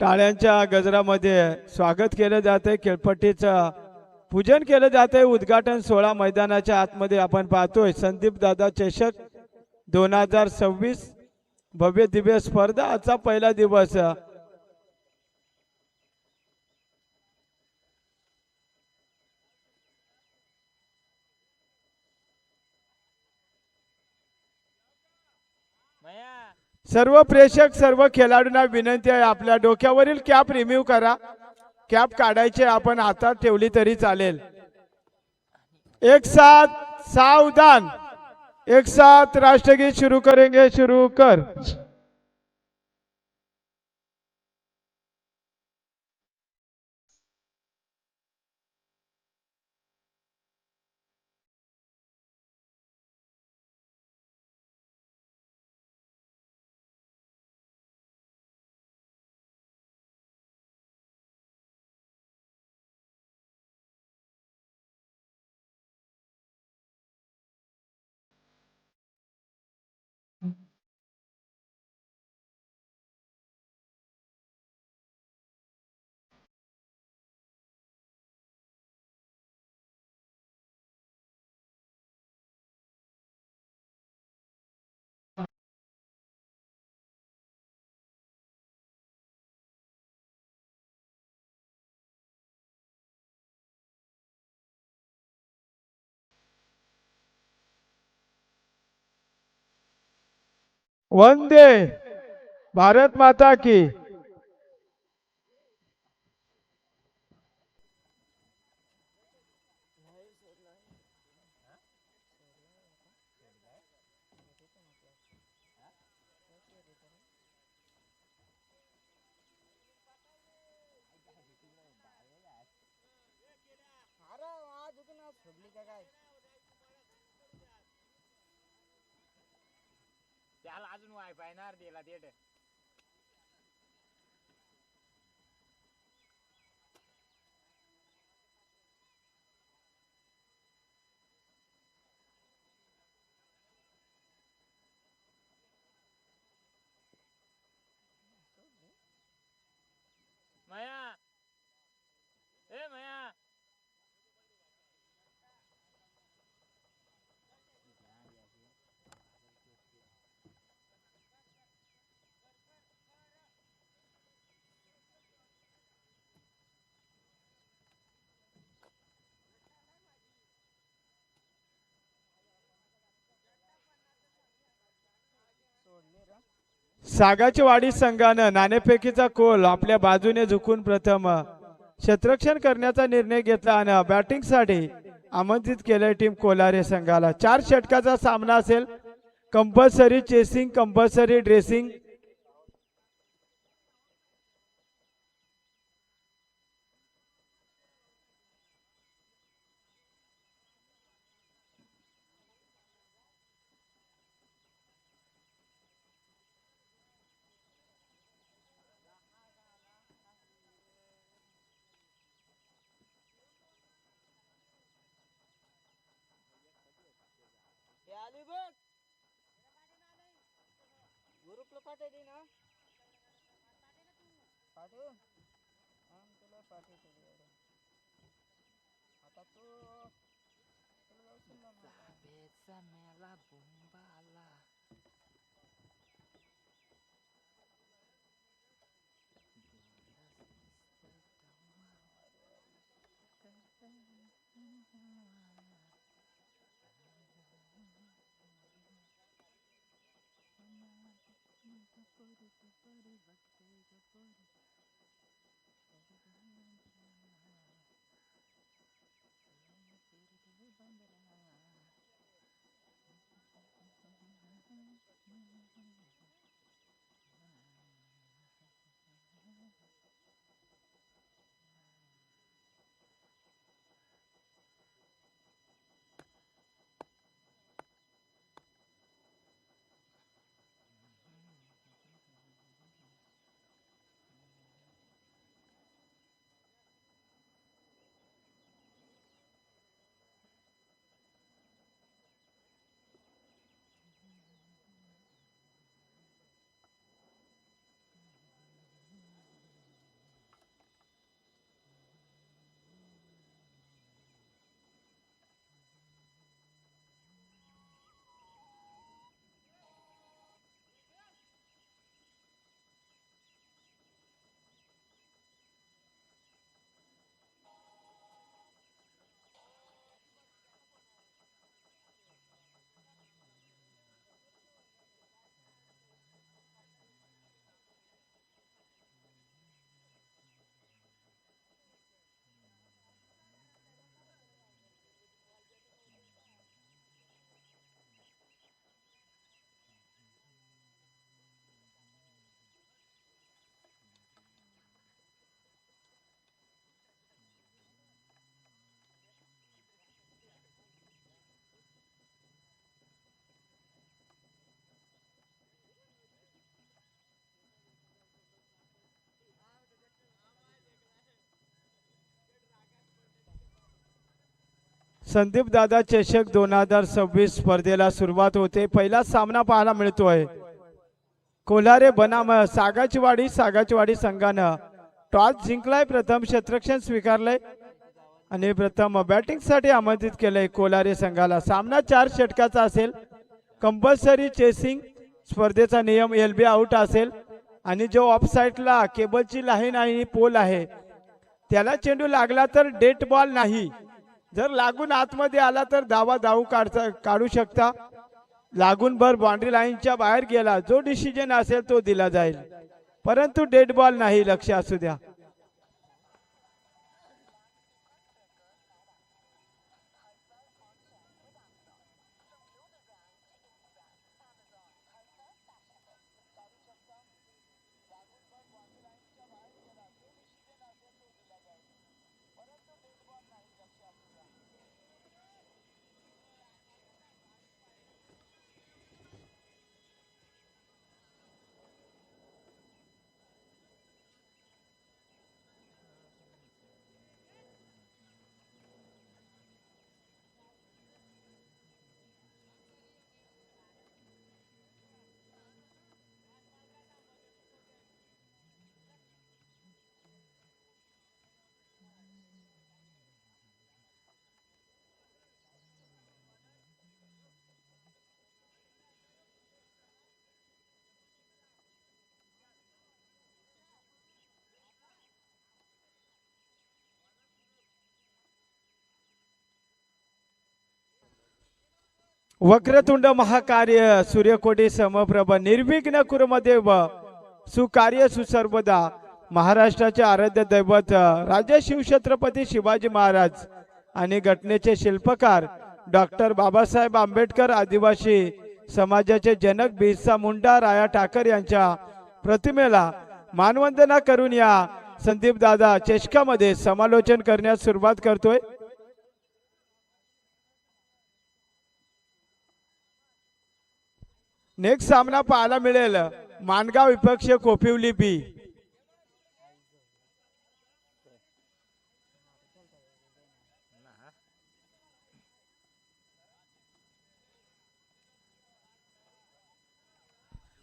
टाळ्यांच्या गजरामध्ये स्वागत केलं जाते खेळपट्टीचं पूजन केलं जाते उद्घाटन सोहळा मैदानाच्या आतमध्ये आपण पाहतोय. संदीप दादा चषक दोन हजार सव्वीस भव्य दिव्य स्पर्धा. आजचा पहिला दिवस. सर्व प्रेक्षक सर्व खेळाडूंना विनंती आहे आपल्या डोक्यावरील कॅप रिमूव्ह करा. कॅप काढायचे आपण हातात ठेवली तरी चालेल. एक साथ सावधान. एक साथ राष्ट्रगीत शुरू करेंगे शुरू कर. वंदे भारत माता की। त्याला अजून वायफाय नार दिला देट सागाची वाडी संघानं नाणेफेकीचा कोल आपल्या बाजूने झुकून प्रथम क्षेत्रक्षण करण्याचा निर्णय घेतला आणि बॅटिंगसाठी आमंत्रित केलंय टीम कोलारे संघाला. चार षटकाचा सामना असेल. Compulsory chasing compulsory dressing pate din ah. Pate na tumo. Pate? Ang tula pate tuloy. दादा चषक दोन हजार सव्वीस स्पर्धेला सुरुवात होते. पहिला सामना पाहायला मिळतोय. कोल्हारे बनाम सागाचवाडी सागाचवाडी संघानं. टॉस जिंकलाय प्रथम क्षेत्रक्षण स्वीकारलंय. आणि प्रथम बॅटिंगसाठी आमंत्रित केलंय कोलारे संघाला. सामना चार षटकाचा असेल. कंपल्सरी चेसिंग स्पर्धेचा नियम एल बी आउट असेल. आणि जो ऑफसाईटला केबलची लाईन आणि पोल आहे. त्याला चेंडू लागला तर डेट बॉल नाही. जर लागून आतमध्ये आला तर धावा धावू काढता काढू शकता. लागून भर बाउंड्री लाईनच्या बाहेर गेला जो डिसिजन असेल तो दिला जाईल. परंतु डेड बॉल नाही लक्ष असू द्या. वक्रतुंड महाकार्य सूर्यकोटी समप्रभ निर्विघ्न कुर्मदेव सुकार्य सुसर्वदा महाराष्ट्राचे आराध्य दैवत राजा शिवछत्रपती शिवाजी महाराज आणि घटनेचे शिल्पकार डॉक्टर बाबासाहेब आंबेडकर आदिवासी समाजाचे जनक बिरसा मुंडा राया ठाकर यांच्या प्रतिमेला मानवंदना करून या संदीप दादा चेष्कामध्ये समालोचन करण्यास सुरुवात करतोय नेक्स्ट सामना पाहायला मिळेल. मानगाव विपक्ष कोपिवली बी.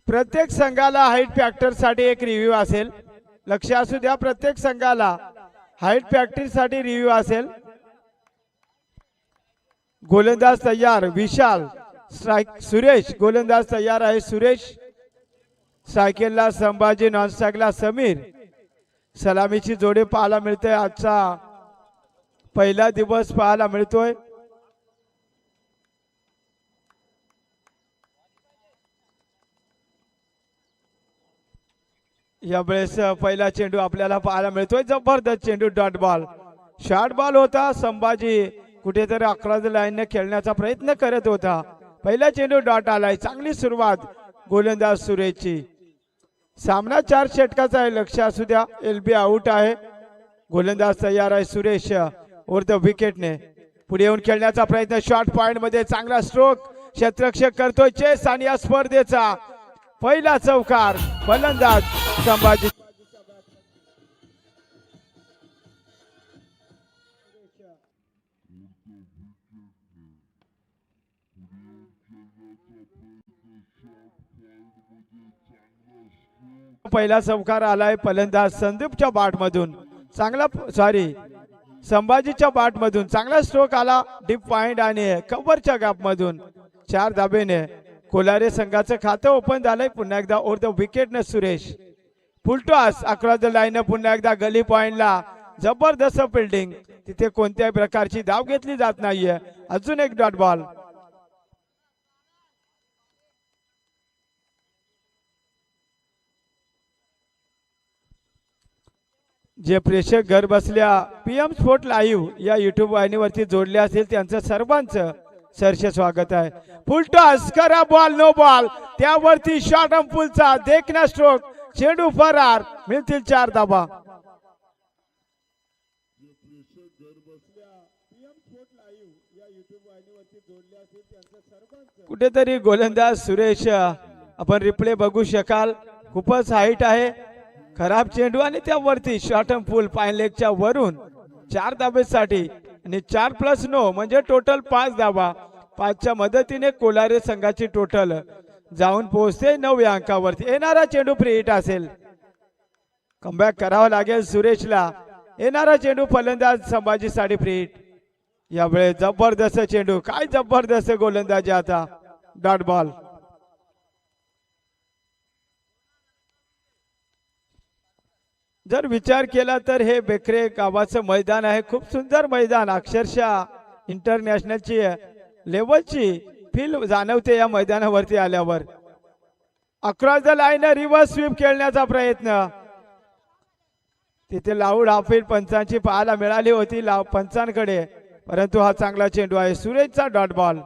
प्रत्येक संघाला हाईट फॅक्टरसाठी एक रिव्ह्यू असेल. लक्ष असू द्या प्रत्येक संघाला हाईट फॅक्टरसाठी रिव्ह्यू असेल. गोलंदाज तयार विशाल. स्ट्राईक सुरेश गोलंदाज तयार आहे. सुरेश सायकलला संभाजी नॉनस्टॅकला समीर. सलामीची जोडी पाहायला मिळते. आजचा पहिला दिवस पाहायला मिळतोय. यावेळेस पहिला चेंडू आपल्याला पाहायला मिळतोय. जबरदस्त चेंडू डॉट बॉल. शॉर्ट बॉल होता. संभाजी कुठेतरी अकरा लाईनने खेळण्याचा प्रयत्न करत होता. पहिला चेंडू डॉट आलाय. चांगली सुरुवात गोलंदाज सुरेशची सामना चार षटकाचा आहे. लक्ष असू द्या. एल बी आउट आहे. गोलंदाज तयार आहे सुरेश ओर द विकेटने पुढे येऊन खेळण्याचा प्रयत्न. शॉर्ट पॉइंटमध्ये चांगला स्ट्रोक क्षेत्रक्षक करतोय चेस आणि या स्पर्धेचा पहिला चौकार फलंदाज संभाजी. पहिला चौकार आलाय फलंदाज संदीपच्या बाट मधून चांगला सॉरी संभाजीच्या बाट मधून चांगला स्ट्रोक आला डीप पॉइंट आणि कव्हरच्या गॅप मधून चार धाबेने. कोलारे संघाचं खातं ओपन झालंय. पुन्हा एकदा ओर द विकेट न Suresh full toss across the line पुन्हा एकदा गली पॉइंटला जबरदस्त फिल्डिंग तिथे कोणत्याही प्रकारची धाव घेतली जात नाहीये. अजून एक डॉट बॉल जे प्रेक्षक घर बसल्या पीएम स्पोर्ट लाईव्ह या युट्यूब वाहिनीवरती जोडले असतील त्यांचं सर्वांचं सरस स्वागत आहे. फुल टॉस करा बॉल नो बॉल त्यावरती शॉर्ट पुलचा देखना स्ट्रोक चेंडू फरार. मिळतील चार धाबा कुठेतरी गोलंदाज सुरेश आपण रिप्ले बघू शकाल. खूपच हाईट आहे. खराब चेंडू आणि त्यावरती शॉर्ट फुल पायन लेगच्या वरून चार धाबेसाठी आणि चार प्लस नो म्हणजे टोटल पाच धावा. पाचच्या मदतीने कोलारे संघाची टोटल जाऊन पोहोचते नवव्या अंकावरती. येणारा चेंडू फ्री हिट असेल. कमबॅक करावं लागेल सुरेशला. येणारा चेंडू फलंदाज संभाजी साडी फ्री हिट यावेळेस जबरदस्त चेंडू. काय जबरदस्त गोलंदाजी आता. डॉट बॉल जर विचार केला तर हे बेकरे गावाचं मैदान आहे. खूप सुंदर मैदान अक्षरशः इंटरनॅशनलची लेवलची फील जाणवते या मैदानावरती आल्यावर. Across the line reverse sweep खेळण्याचा प्रयत्न. तिथे लाऊड हाफील पंचांची पाहायला मिळाली होती लाव पंचांकडे. परंतु हा चांगला चेंडू आहे. सुरेशचा डॉट बॉल.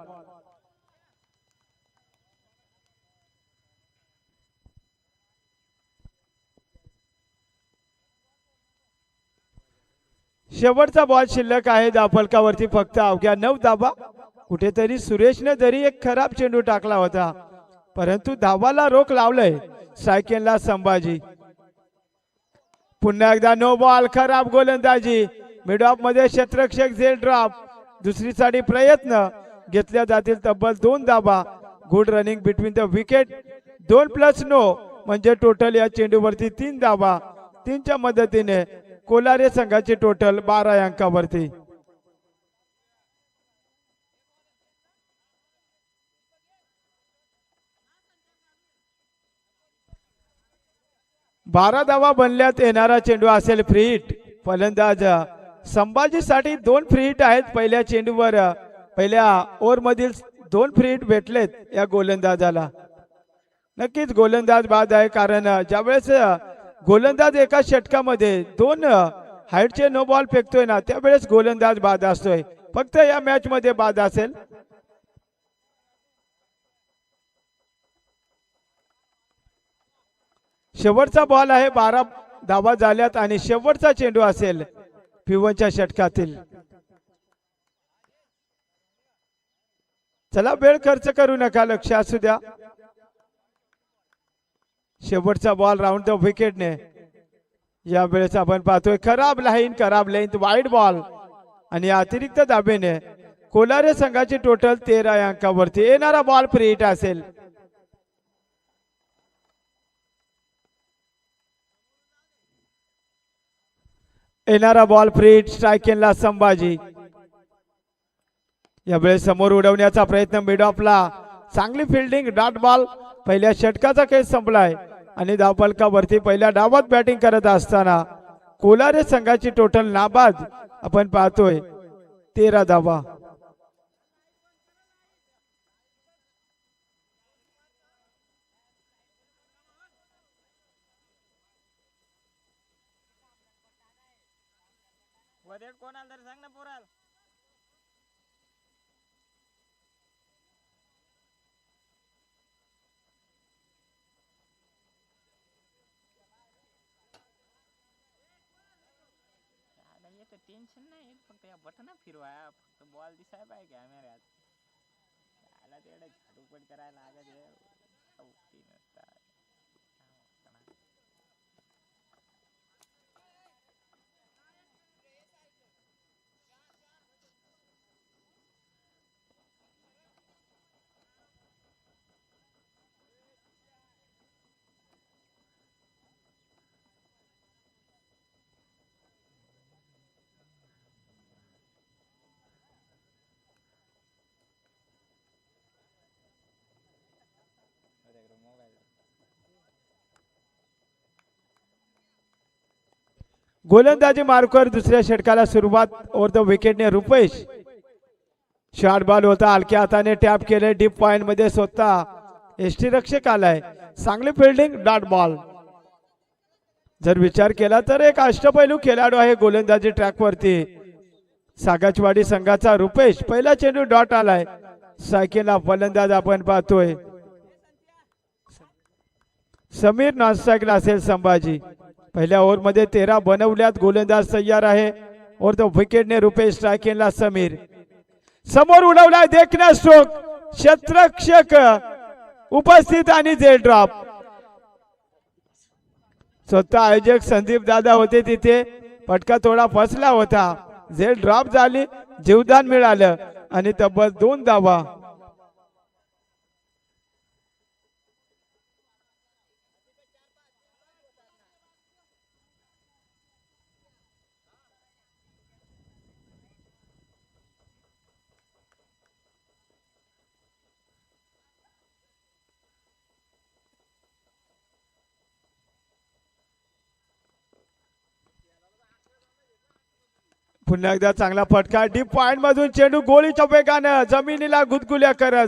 शेवटचा बॉल शिल्लक आहे दाफलकावरती. फक्त अवघ्या नऊ धाबा कुठेतरी सुरेशने जरी एक खराब चेंडू टाकला होता परंतु धावाला रोख लावलंय सायकेलला संभाजी. पुन्हा एकदा नो बॉल खराब गोलंदाजी. मिड ऑफमध्ये क्षेत्रक्षक झेल ड्रॉप दुसरीसाठी प्रयत्न. घेतल्या जातील तब्बल दोन धाबा good running between the wicket दोन प्लस नो म्हणजे टोटल या चेंडूवरती तीन धाबा तीनच्या मदतीने कोलारे संघाची टोटल बारा अंकावरती. बारा धावा बनल्यात येणारा चेंडू असेल फ्री हिट फलंदाज संभाजीसाठी दोन फ्री हिट आहेत. पहिल्या चेंडूवर पहिल्या ओव्हर मधील दोन फ्री हिट भेटलेत या गोलंदाजाला. नक्कीच गोलंदाज बाद आहे कारण ज्यावेळेस गोलंदाज एका षटकामध्ये दोन हाईटचे नो बॉल फेकतोय ना त्यावेळेस गोलंदाज बाद असतोय. फक्त या मॅच मध्ये बाद असेल. शेवटचा बॉल आहे बारा धावा झाल्यात आणि शेवटचा चेंडू असेल पिवनच्या षटकातील. चला वेळ खर्च करू नका लक्ष असू द्या. शेवटचा बॉल राऊंड द विकेटने या वेळेस आपण पाहतोय खराब लाईन खराब लाईन वाईट बॉल आणि अतिरिक्त दाबेने कोलारे संघाची टोटल तेरा अंकावरती येणारा बॉल फ्री असेल. येणारा बॉल फ्रीट स्ट्रायकेनला संभाजी. यावेळेस समोर उडवण्याचा प्रयत्न मिड ऑफला चांगली फिल्डिंग डॉट बॉल पहिल्या षटकाचा खेळ संपलाय. आणि धावफलकावरती पहिल्या डावात बॅटिंग करत असताना कोलारे संघाची टोटल नाबाद आपण पाहतोय. तेरा धावा वदेड कोण आलं तर सांग ना पोराल त्याला तर टेन्शन नाही फक्त या बटन फिरवाया फक्त बॉल दिसाय पाहिजे कॅमेऱ्यात त्याला तेवढं झाडूपट करायला लागत आहे. नसता नसतात काय होतं ना. माझ्याकडे मोबाईल गोलंदाजी मार्कर दुसऱ्या षटकाला सुरुवात ओर द विकेटने रुपेश. शॉर्ट बॉल होता हलक्या हाताने टॅप केले डीप पॉइंटमध्ये स्वतः एसटी रक्षक आलाय. चांगली फिल्डिंग डॉट बॉल जर विचार केला तर एक अष्टपैलू खेळाडू आहे गोलंदाजी ट्रॅकवरती सागाचवाडी संघाचा रुपेश पहिला चेंडू डॉट आलाय. सायकेला फलंदाज आपण पाहतोय. समीर नॉनस्ट्राईकला असेल संभाजी. पहिल्या ओव्हरमध्ये तेरा बनवल्यात गोलंदाज तयार आहे. ओर द विकेटने रुपेश स्ट्रायकेनला समीर. समोर उडवलाय देखण्या स्ट्रोक क्षेत्रक्षक उपस्थित आणि जेल ड्रॉप स्वतः आयोजक संदीप दादा होते तिथे. फटका थोडा फसला होता. झेल ड्रॉप झाली. जीवदान मिळालं. आणि तब्बल दोन धावा. पुन्हा एकदा चांगला फटका. डीप पॉइंट मधून चेंडू गोळीच्या वेगानं जमिनीला गुदगुल्या करत.